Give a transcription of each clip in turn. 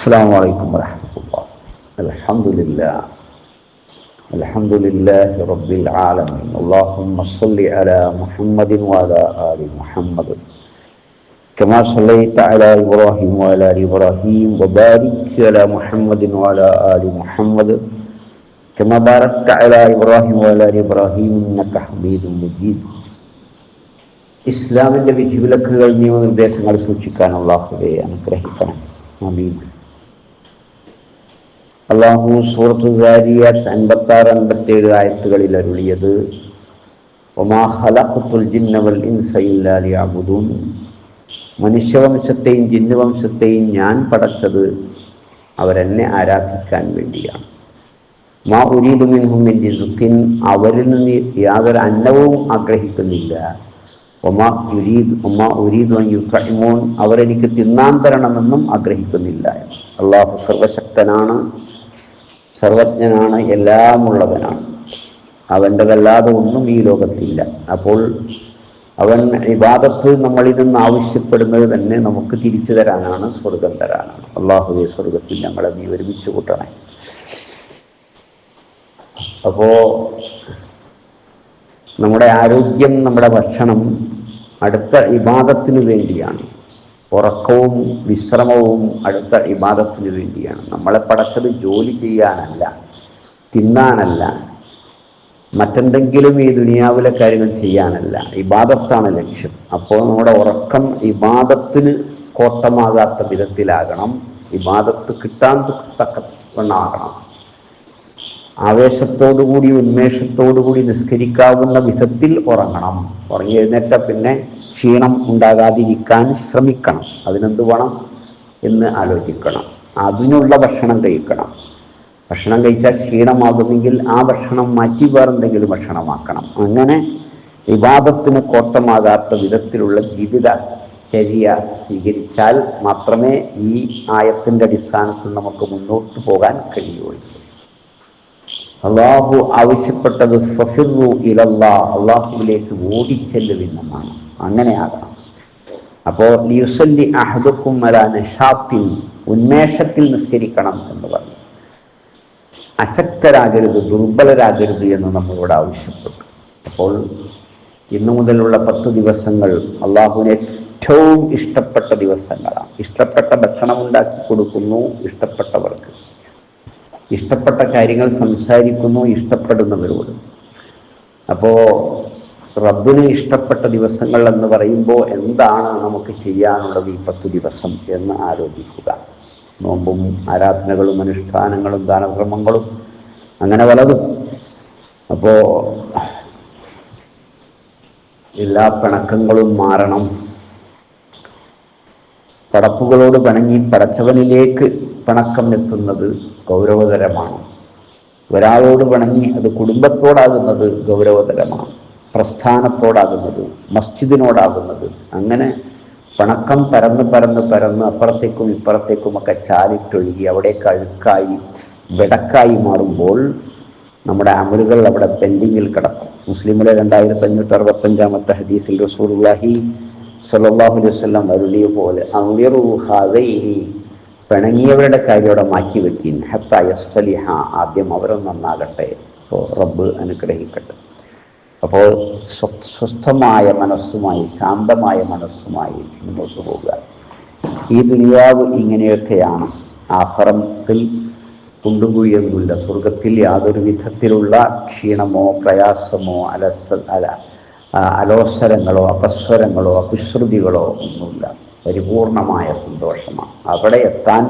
السلام عليكم ورحمة الله الحمد لله الحمد لله رب العالمين اللهم صل على محمد وعلى آل محمد كما صليت على إبراهيم وعلى آل إبراهيم وبارك على محمد وعلى آل محمد كما باركت على إبراهيم وعلى آل إبراهيم إنك حميد مجيد ഇസ്ലാമിൻ്റെ വിധിവിലക്കുകൾ നിയമനിർദ്ദേശങ്ങൾ സൂക്ഷിക്കാൻ അള്ളാഹുവെ അനുഗ്രഹിക്കണം അമീൻ അള്ളാഹു സൂറത്ത് അൻപത്തി ആറ് അൻപത്തി ഏഴ് ആയത്തുകളിൽ അരുളിയത് ഒമാ മനുഷ്യവംശത്തെയും ജിന്നുവംശത്തെയും ഞാൻ പടച്ചത് അവരെന്നെ ആരാധിക്കാൻ വേണ്ടിയാണ്. മാ ഉരീദു മിൻഹും മിൻ അവരിൽ നിന്ന് യാതൊരു അന്നവും ആഗ്രഹിക്കുന്നില്ല. ഒമാ ഉരീദ് ഒമാ ഉരീദ് യുദ്ധമോൻ അവരെനിക്ക് തിന്നാൻ തരണമെന്നും ആഗ്രഹിക്കുന്നില്ല. അള്ളാഹു സർവശക്തനാണ്. സർവജ്ഞനാണ് എല്ലാമുള്ളവനാണ്. അവന്റെതല്ലാതെ ഒന്നും ഈ ലോകത്തില്ല. അപ്പോൾ അവൻ ഇബാദത്ത് നമ്മളിൽ നിന്ന് ആവശ്യപ്പെടുന്നത് തന്നെ നമുക്ക് തിരിച്ചു തരാനാണ് സ്വർഗം തരാനാണ്. അള്ളാഹുവെ സ്വർഗത്തിൽ ഞങ്ങളെ നീ ഒരുമിച്ച് കൂട്ടണേ. അപ്പോ നമ്മുടെ ആരോഗ്യം നമ്മുടെ ഭക്ഷണം അടുത്ത ഇബാദത്തിന് വേണ്ടിയാണ്. ഉറക്കവും വിശ്രമവും അടുത്ത ഇബാദത്തിന് വേണ്ടിയാണ്. നമ്മളെ പടച്ചത് ജോലി ചെയ്യാനല്ല തിന്നാനല്ല മറ്റെന്തെങ്കിലും ഈ ദുനിയാവിലെ കാര്യങ്ങൾ ചെയ്യാനല്ല. ഇബാദത്താണ് ലക്ഷ്യം. അപ്പോൾ നമ്മുടെ ഉറക്കം ഇബാദത്തിന് കോട്ടമാകാത്ത വിധത്തിലാകണം. ഇബാദത്ത് കിട്ടാൻ തക്കവണ്ണാകണം ആവേശത്തോടുകൂടി ഉന്മേഷത്തോടുകൂടി നിസ്കരിക്കാവുന്ന വിധത്തിൽ ഉറങ്ങണം. ഉറങ്ങി എഴുന്നേറ്റ പിന്നെ ക്ഷീണം ഉണ്ടാകാതിരിക്കാൻ ശ്രമിക്കണം. അതിനെന്ത് വേണം എന്ന് ആലോചിക്കണം. അതിനുള്ള ഭക്ഷണം കഴിക്കണം. ഭക്ഷണം കഴിച്ചാൽ ക്ഷീണമാകുമെങ്കിൽ ആ ഭക്ഷണം മാറ്റി വേറെന്തെങ്കിലും ഭക്ഷണമാക്കണം. അങ്ങനെ വിവാദത്തിന് കോട്ടമാകാത്ത വിധത്തിലുള്ള ജീവിത ചര്യ സ്വീകരിച്ചാൽ മാത്രമേ ഈ ആയത്തിന്റെ അടിസ്ഥാനത്തിൽ നമുക്ക് മുന്നോട്ട് പോകാൻ കഴിയുള്ളൂ. അള്ളാഹു ആവശ്യപ്പെട്ടത് സഫിറു ഇലല്ലാ അള്ളാഹുവിലേക്ക് ഓടിച്ചെല്ലുവിന്നമാണ് അങ്ങനെയാകണം അപ്പോൾ ലിയുസല്ലി അഹദുക്കും അല നഷാത്തിൻ ഉന്മേഷത്തിൽ നിസ്കരിക്കണം എന്ന് പറഞ്ഞു. അശക്തരാകരുത് ദുർബലരാകരുത് എന്ന് നമ്മളോട് ആവശ്യപ്പെട്ടു. അപ്പോൾ ഇന്നു മുതലുള്ള പത്ത് ദിവസങ്ങൾ അള്ളാഹുവിന് ഏറ്റവും ഇഷ്ടപ്പെട്ട ദിവസങ്ങളാണ്. ഇഷ്ടപ്പെട്ട ഭക്ഷണം ഉണ്ടാക്കി കൊടുക്കുന്നു ഇഷ്ടപ്പെട്ടവർക്ക്. ഇഷ്ടപ്പെട്ട കാര്യങ്ങൾ സംസാരിക്കുന്നു ഇഷ്ടപ്പെടുന്നവരോട്. അപ്പോൾ റബ്ബിന് ഇഷ്ടപ്പെട്ട ദിവസങ്ങൾ എന്ന് പറയുമ്പോൾ എന്താണ് നമുക്ക് ചെയ്യാനുള്ളത് ഈ പത്ത് ദിവസം എന്ന് ആലോചിക്കുക. നോമ്പും ആരാധനകളും അനുഷ്ഠാനങ്ങളും ദാനക്രമങ്ങളും അങ്ങനെ പലതും. അപ്പോൾ എല്ലാ പിണക്കങ്ങളും മാറണം. പടപ്പുകളോട് പണങ്ങി പടച്ചവനിലേക്ക് പണക്കം എത്തുന്നത് ഗൗരവതരമാണ്. ഒരാളോട് പണങ്ങി അത് കുടുംബത്തോടാകുന്നത് ഗൗരവതരമാണ്. പ്രസ്ഥാനത്തോടാകുന്നത് മസ്ജിദിനോടാകുന്നത്. അങ്ങനെ പണക്കം പരന്ന് പരന്ന് പരന്ന് അപ്പുറത്തേക്കും ഇപ്പുറത്തേക്കുമൊക്കെ ചാലിട്ടൊഴുകി അവിടേക്ക് അഴുക്കായി വെടക്കായി മാറുമ്പോൾ നമ്മുടെ അമലുകൾ അവിടെ പെൻഡിങ്ങിൽ കിടക്കും. മുസ്ലിമിലെ രണ്ടായിരത്തി അഞ്ഞൂറ്റി അറുപത്തഞ്ചാമത്തെ ഹദീസിൽ റസൂർലാഹി സല്ലാഹു അലൈഹി വസ്ലം അരുളിയ പോലെ അങ്ങിറുഹാദൈനി പിണങ്ങിയവരുടെ കാര്യം അവിടെ മാറ്റി വെച്ചിൻ ഹത്ത യസ്തലിഹ ആദ്യം അവരും നന്നാകട്ടെ. അപ്പോൾ റബ്ബ് അനുഗ്രഹിക്കട്ടെ. അപ്പോൾ സ്വസ്ഥമായ മനസ്സുമായി ശാന്തമായ മനസ്സുമായി മുന്നോട്ട് പോവുക. ഈ ദുനിയാവ് ഇങ്ങനെയൊക്കെയാണ്. ആഹ്റത്തിൽ തുണ്ടുകുഴിയൊന്നുമില്ല സ്വർഗത്തിൽ യാതൊരു വിധത്തിലുള്ള ക്ഷീണമോ പ്രയാസമോ അലസ അല അലോസരങ്ങളോ അപസ്വരങ്ങളോ അപുശ്രുതികളോ ഒന്നുമില്ല. പരിപൂർണമായ സന്തോഷമാണ്. അവിടെ എത്താൻ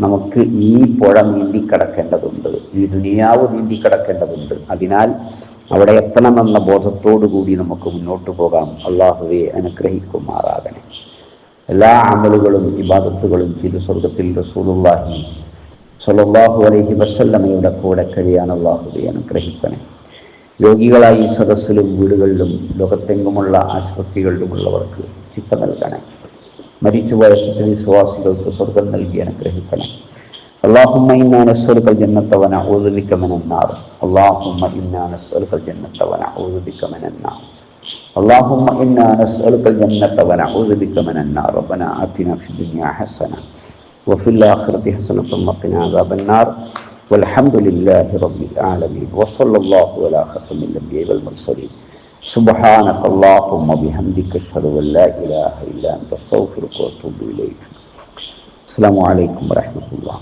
നമുക്ക് ഈ പുഴ നീന്തിക്കിടക്കേണ്ടതുണ്ട്. ഈ ദുനിയാവ് നീന്തിക്കിടക്കേണ്ടതുണ്ട്. അതിനാൽ അവിടെ എത്തണമെന്ന ബോധത്തോടു കൂടി നമുക്ക് മുന്നോട്ട് പോകാം. അള്ളാഹുവെ അനുഗ്രഹിക്കുമാറാകണേ എല്ലാ അമലുകളും ഇബാദത്തുകളും തിരു സ്വർഗത്തിൽ റസൂലുള്ളാഹി സൊല്ലാഹു അലൈഹി വസല്ലമയുടെ കൂടെ കഴിയാൻ അള്ളാഹുവെ അനുഗ്രഹിക്കണേ രോഗികളായി സദസ്സിലും വീടുകളിലും ലോകത്തെങ്ങുമുള്ള ആശുപത്രികളിലുമുള്ളവർക്ക് ചിപ്പ നൽകണേ മരിച്ചുപോയ വിശ്വാസികൾക്ക് സ്വർഗം നൽകി അനുഗ്രഹിക്കണേ اللهم إنا نسألك الجنة ونعوذ بك من النار اللهم إنا نسألك الجنة ونعوذ بك من النار اللهم إنا نسألك الجنة ونعوذ بك من النار ربنا آتنا في الدنيا حسنة وفي الآخرة حسنة وقنا عذاب النار والحمد لله رب العالمين وصلى الله على ختم الأنبياء والمرسلين. سبحانك اللهم وبحمدك أشهد أن لا إله إلا أنت أستغفرك وأتوب إليك. السلام عليكم ورحمة الله.